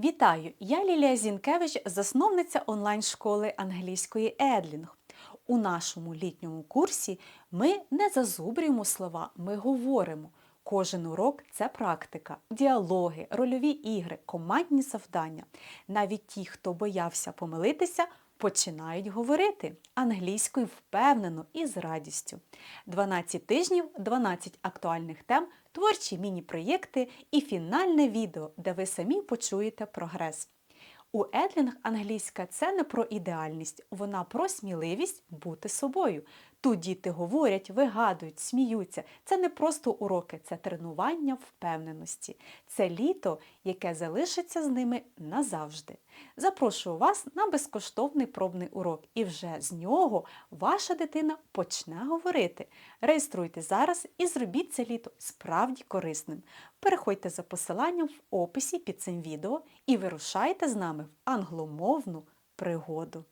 Вітаю! Я Лілія Зінкевич, засновниця онлайн-школи англійської Едлінг. У нашому літньому курсі ми не зазубрюємо слова, ми говоримо. Кожен урок це практика, діалоги, рольові ігри, командні завдання. Навіть ті, хто боявся помилитися, починають говорити англійською впевнено і з радістю. 12 тижнів, 12 актуальних тем, творчі міні-проєкти і фінальне відео, де ви самі почуєте прогрес. У Едлінг англійська це не про ідеальність, вона про сміливість бути собою. Тут діти говорять, вигадують, сміються. Це не просто уроки, це тренування впевненості. Це літо, яке залишиться з ними назавжди. Запрошую вас на безкоштовний пробний урок, і вже з нього ваша дитина почне говорити. Реєструйте зараз і зробіть це літо справді корисним. Переходьте за посиланням в описі під цим відео і вирушайте з нами в англомовну пригоду.